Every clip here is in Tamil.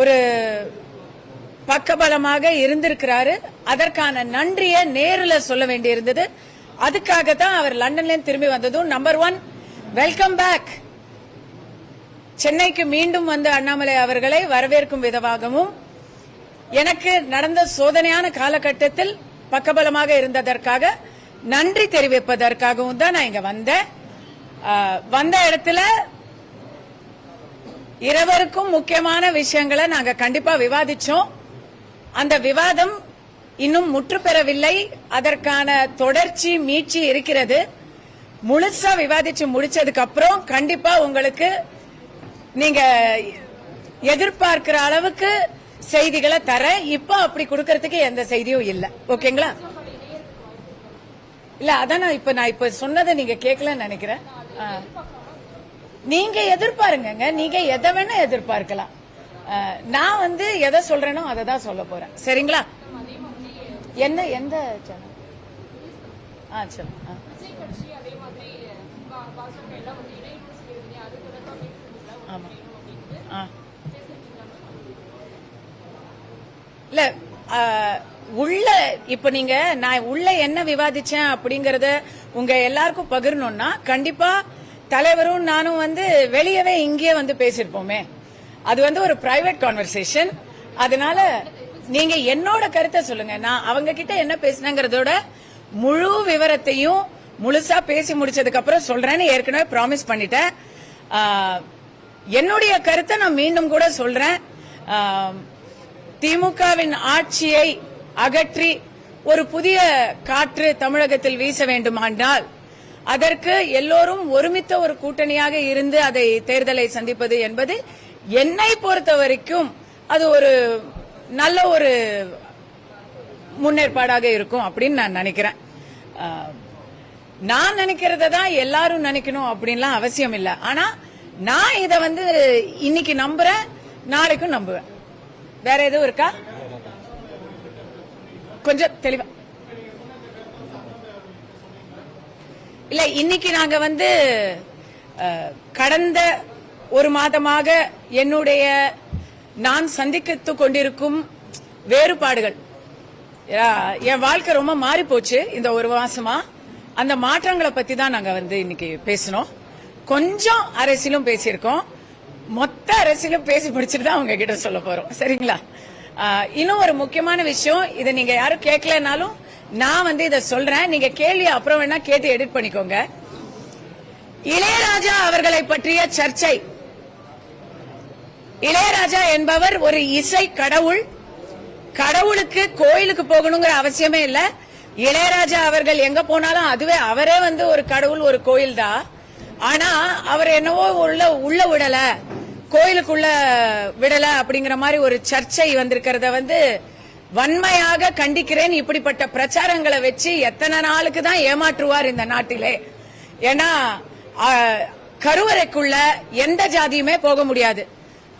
ஒரு பக்கபலமாக இருந்திருக்கிறாரு. அதற்கான நன்றியை நேரில் சொல்ல வேண்டியிருந்தது. அதுக்காக தான் அவர் லண்டன்ல திரும்பி வந்ததும் நம்பர் ஒன் வெல்கம் பேக் சென்னைக்கு மீண்டும் வந்த அண்ணாமலை அவர்களை வரவேற்கும் விதமாகவும் எனக்கு நடந்த சோதனையான காலகட்டத்தில் பக்கபலமாக இருந்ததற்காக நன்றி தெரிவிப்பதற்காகவும் தான் நான் இங்க வந்தேன். வந்த இடத்துல இருவருக்கும் முக்கியமான விஷயங்களை நாங்க கண்டிப்பா விவாதிச்சோம். அந்த விவாதம் இன்னும் முற்று பெறவில்லை அதற்கான தொடர்ச்சி மீட்சி இருக்கிறது. முழுசா விவாதிச்சு முடிச்சதுக்கு அப்புறம் கண்டிப்பா உங்களுக்கு நீங்க எதிர்பார்க்கிற அளவுக்கு செய்திகளை தர இப்ப அப்படி கொடுக்கறதுக்கு எந்த செய்தியும் இல்ல. ஓகேங்களா? இல்ல அதான் நான் இப்ப நான் இப்ப சொன்னதை நீங்க கேட்கலன்னு நினைக்கிறேன். நீங்க எதிர்பாருங்க நீங்க எதை வேணா எதிர்பார்க்கலாம். நான் வந்து எதை சொல்றேனோ அதை தான் சொல்ல போறேன். சரிங்களா? என்ன எந்த சேனல் ஆ சரி. ஆமா. ஆ. இல்ல உள்ள இப்ப நீங்க நான் உள்ள என்ன விவாதிச்சேன் அப்படிங்கறத உங்க எல்லாருக்கும் பகிரணும்னா கண்டிப்பா தலைவரும் நானும் வந்து வெளியவே இங்கேயே வந்து பேசியிருப்போமே. அது வந்து ஒரு பிரைவேட் கான்வர்சேஷன் அதனால நீங்க என்னோட கருத்தை சொல்லுங்க. நான் அவங்க கிட்ட என்ன பேசினங்கிறதோட முழு விவரத்தையும் முழுசா பேசி முடிச்சதுக்கு அப்புறம் சொல்றேன்னு ஏற்கனவே ப்ராமிஸ் பண்ணிட்டேன். என்னுடைய கருத்தை நான் மீண்டும் கூட சொல்றேன். திமுகவின் ஆட்சியை அகற்றி ஒரு புதிய காற்று தமிழகத்தில் வீச வேண்டுமானால் அதற்கு எல்லோரும் ஒருமித்த ஒரு கூட்டணியாக இருந்து அதை தேர்தலை சந்திப்பது என்பது என்னை பொறுத்த வரைக்கும் அது ஒரு நல்ல ஒரு முன்னேற்பாடாக இருக்கும் அப்படின்னு நான் நினைக்கிறேன். நான் நினைக்கிறத தான் எல்லாரும் நினைக்கணும் அப்படின்லாம் அவசியம் இல்லை. ஆனா நான் இதை வந்து இன்னைக்கு நம்புறேன் நாளைக்கும் நம்புவேன். வேற எதுவும் இருக்கா? கொஞ்சம் தெளிவா இல்ல இன்னைக்கு நாங்க வந்து கடந்த ஒரு மாதமாக என்னுடைய நான் சந்தித்து கொண்டிருக்கும் வேறுபாடுகள். என் வாழ்க்கை ரொம்ப மாறி போச்சு இந்த ஒரு மாசமா. அந்த மாற்றங்களை பத்தி தான் நாங்க வந்து இன்னைக்கு பேசணும் கொஞ்சம் அரசியலும் பேசியிருக்கோம். மொத்த அரசியலும் பேசி முடிச்சுட்டு தான் உங்ககிட்ட சொல்ல போறோம். சரிங்களா? இன்னும் ஒரு முக்கியமான விஷயம் இதை நீங்க யாரும் கேட்கலனாலும் நான் வந்து இதை சொல்றேன். நீங்க கேள்வி அப்புறம் வேணா கேட்டு எடிட் பண்ணிக்கோங்க. இளையராஜா அவர்களை பற்றிய சர்ச்சை. இளையராஜா என்பவர் ஒரு இசை கடவுள். கடவுளுக்கு கோயிலுக்கு போகணுங்கிற அவசியமே இல்ல. இளையராஜா அவர்கள் எங்க போனாலும் அதுவே அவரே வந்து ஒரு கடவுள் ஒரு கோயில் தான் ஆனா அவர் என்னவோ உள்ள உள்ள விடல. கோயிலுக்குள்ள விடல அப்படிங்கிற மாதிரி ஒரு சர்ச்சை வந்திருக்கிறத வந்து வன்மையாக கண்டிக்கிறேன் இப்படிப்பட்ட பிரச்சாரங்களை வச்சு எத்தனை நாளுக்கு தான் ஏமாற்றுவார் இந்த நாட்டிலே. ஏன்னா கருவறைக்குள்ள எந்த ஜாதியுமே போக முடியாது.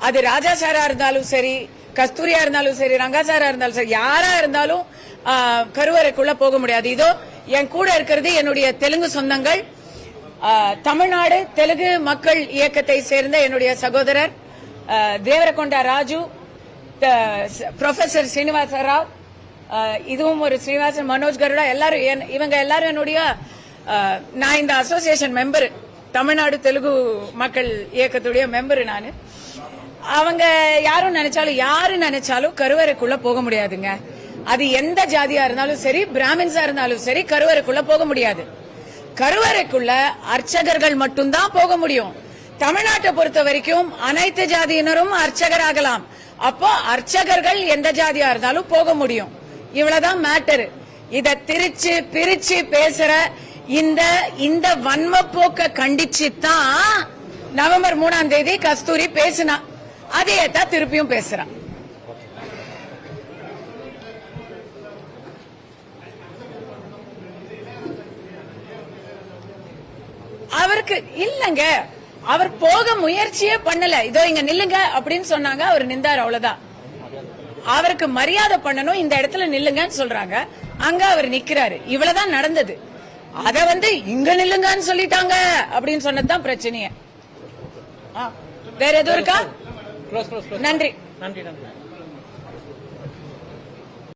அது ராஜா சாரா இருந்தாலும் சரி கஸ்தூரியா இருந்தாலும் சரி ரங்காசாரா இருந்தாலும் சரி யாரா இருந்தாலும் கருவறைக்குள்ள போக முடியாது. இதோ என் கூட இருக்கிறது என்னுடைய தெலுங்கு சொந்தங்கள். தமிழ்நாடு தெலுங்கு மக்கள் இயக்கத்தை சேர்ந்த என்னுடைய சகோதரர் தேவரகொண்டா ராஜு ப்ரொஃபசர் ஸ்ரீனிவாச ராவ் இதுவும் ஒரு ஸ்ரீனிவாசன் மனோஜ் கருடா எல்லாரும் என்- இவங்க எல்லாரும் என்னுடைய நான் இந்த அசோசியேஷன் மெம்பர் தமிழ்நாடு தெலுங்கு மக்கள் இயக்கத்துடைய மெம்பர் நான். அவங்க யாரும் நினைச்சாலும் யாரு நினைச்சாலும் கருவறைக்குள்ள போக முடியாதுங்க. அது எந்த ஜாதியா இருந்தாலும் சரி பிராமின்ஸா இருந்தாலும் சரி கருவறைக்குள்ள போக முடியாது. கருவறைக்குள்ள அர்ச்சகர்கள் மட்டும்தான் போக முடியும். தமிழ்நாட்டை பொறுத்த வரைக்கும் அனைத்து ஜாதியினரும் அர்ச்சகராகலாம். அப்போ அர்ச்சகர்கள் எந்த ஜாதியா இருந்தாலும் போக முடியும். இவ்வளவுதான் மேட்டர் இத திரிச்சு பிரிச்சு பேசுற இந்த இந்த வன்ம போக்க கண்டிச்சு தான் நவம்பர் மூணாம் தேதி கஸ்தூரி பேசினா. அதே தான் திருப்பியும் பேசுறான். அவருக்கு இல்லங்க. அவர் போக முயற்சியே பண்ணல. இதோ இங்க நில்லுங்க அப்படின்னு சொன்னாங்க. அவர் நின்றார் அவ்வளவுதான். அவருக்கு மரியாதை பண்ணணும். இந்த இடத்துல நில்லுங்கன்னு சொல்றாங்க. அங்க அவர் நிக்கிறாரு. இவ்வளவுதான் நடந்தது. அத வந்து இங்க நில்லுங்கன்னு சொல்லிட்டாங்க அப்படின்னு சொன்னதுதான் பிரச்சனையே. வேற எதுவும் இருக்கா? நன்றி. நன்றி நன்றி.